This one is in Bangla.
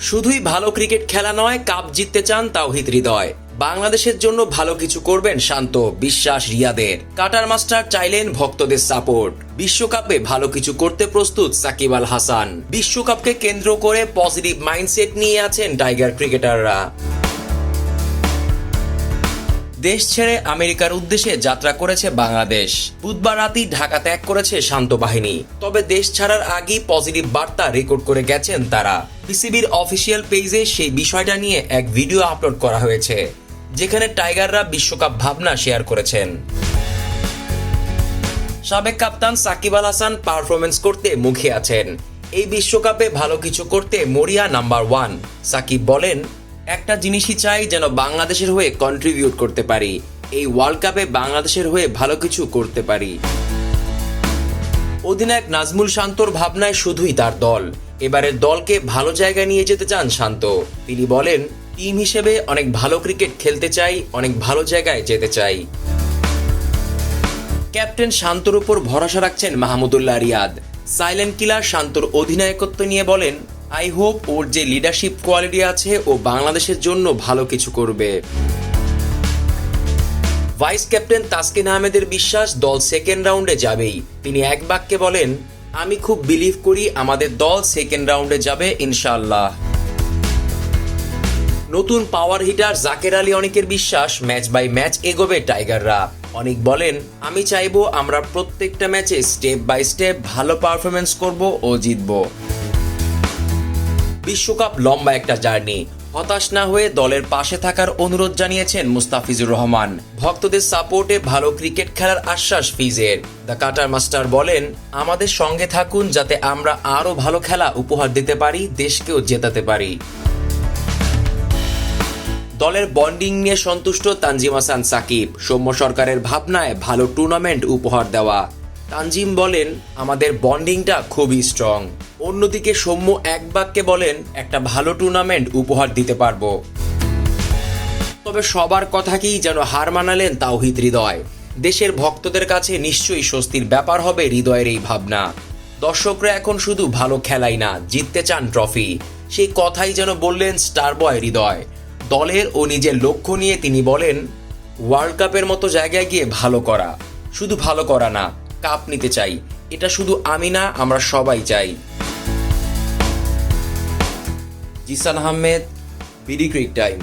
শুধুই ভালো ক্রিকেট খেলা নয়, কাপ জিততে চান তাওহিদ হৃদয়। বাংলাদেশের জন্য ভালো কিছু করবেন শান্ত, বিশ্বাস রিয়াদের। কাটার মাস্টার চাইলেন ভক্তদের সাপোর্ট। বিশ্বকাপে ভালো কিছু করতে প্রস্তুত সাকিব আল হাসান। বিশ্বকাপকে কেন্দ্র করে পজিটিভ মাইন্ডসেট নিয়ে আছেন টাইগার ক্রিকেটাররা। দেশ ছেড়ে আমেরিকার উদ্দেশ্যে যাত্রা করেছে বাংলাদেশ। বুধবার রাতেই ঢাকা ত্যাগ করেছে শান্ত বাহিনী। তবে দেশ ছাড়ার আগেই পজিটিভ বার্তা রেকর্ড করে গেছেন তারা। পিসিবির অফিসিয়াল পেজে সেই বিষয়টা নিয়ে এক ভিডিও আপলোড করা হয়েছে, যেখানে টাইগাররা বিশ্বকাপ ভাবনা শেয়ার করেছেন। সাবেক কাপ্তান সাকিব আল হাসান পারফরমেন্স করতে মুখে আছেন। এই বিশ্বকাপে ভালো কিছু করতে মরিয়া নাম্বার ওয়ান, সাকিব বলেন একটা জিনিসই চাই যেন বাংলাদেশের হয়ে কন্ট্রিবিউট করতে পারি। এই ওয়ার্ল্ড কাপে বাংলাদেশের হয়ে ভালো কিছু করতে পারি। অধিনায়ক নাজমুল শান্তর ভাবনায় শুধুই তার দল। এবারের দলকে ভালো জায়গায় নিয়ে যেতে চান শান্ত। তিনি বলেন, টিম হিসেবে অনেক ভালো ক্রিকেট খেলতে চাই, অনেক ভালো জায়গায় যেতে চাই। ক্যাপ্টেন শান্তর উপর ভরসা রাখছেন মাহমুদুল্লাহ রিয়াদ। সাইলেন্ট কিলার শান্তর অধিনায়কত্ব নিয়ে বলেন আই হোপ ওর যে লিডারশিপ কোয়ালিটি আছে, ও বাংলাদেশের জন্য ভালো কিছু করবে। ভাইস ক্যাপ্টেন তাসকিন আহমেদের বিশ্বাস দল সেকেন্ড রাউন্ডে যাবেই। তিনি এক বাক্যে বলেন, আমি খুব বিলিভ করি আমাদের দল সেকেন্ড রাউন্ডে যাবে ইনশাল্লাহ নতুন পাওয়ার হিটার জাকের আলী অনেকের বিশ্বাস, ম্যাচ বাই ম্যাচ এগোবে টাইগাররা। অনেক বলেন, আমি চাইব আমরা প্রত্যেকটা ম্যাচে স্টেপ বাই স্টেপ ভালো পারফরমেন্স করব ও জিতব। বিশ্বকাপ লম্বা একটা জার্নি। হতাশ না হয়ে দলের পাশে থাকার অনুরোধ জানিয়েছেন মুস্তাফিজুর রহমান। ভক্তদের সাপোর্টে ভালো ক্রিকেট খেলার আশ্বাস ফিজের। দ্য কাটার মাস্টার বলেন, আমাদের সঙ্গে থাকুন যাতে আমরা আরও ভালো খেলা উপহার দিতে পারি, দেশকেও জেতাতে পারি। দলের বন্ডিং নিয়ে সন্তুষ্ট তানজিম হাসান সাকিব। সৌম্য সরকারের ভাবনায় ভালো টুর্নামেন্ট উপহার দেওয়া। তানজিম বলেন, আমাদের বন্ডিংটা খুবই স্ট্রং অন্যদিকে সৌম্য এক বাক্যে বলেন, একটা ভালো টুর্নামেন্ট উপহার দিতে পারব। তবে সবার কথাকেই যেন হার মানালেন তাওহিদ হৃদয়। দেশের ভক্তদের কাছে নিশ্চয়ই স্বস্তির ব্যাপার হবে হৃদয়ের এই ভাবনা। দর্শকরা এখন শুধু ভালো খেলাই না, জিততে চান ট্রফি সেই কথাই যেন বললেন স্টার বয় হৃদয়। দলের ও নিজের লক্ষ্য নিয়ে তিনি বলেন ওয়ার্ল্ড কাপের মতো জায়গায় গিয়ে ভালো করা। শুধু ভালো করা না কাপ নিতে চাই। এটা শুধু আমি না, আমরা সবাই চাই। Zisan Ahmed, BD cric time.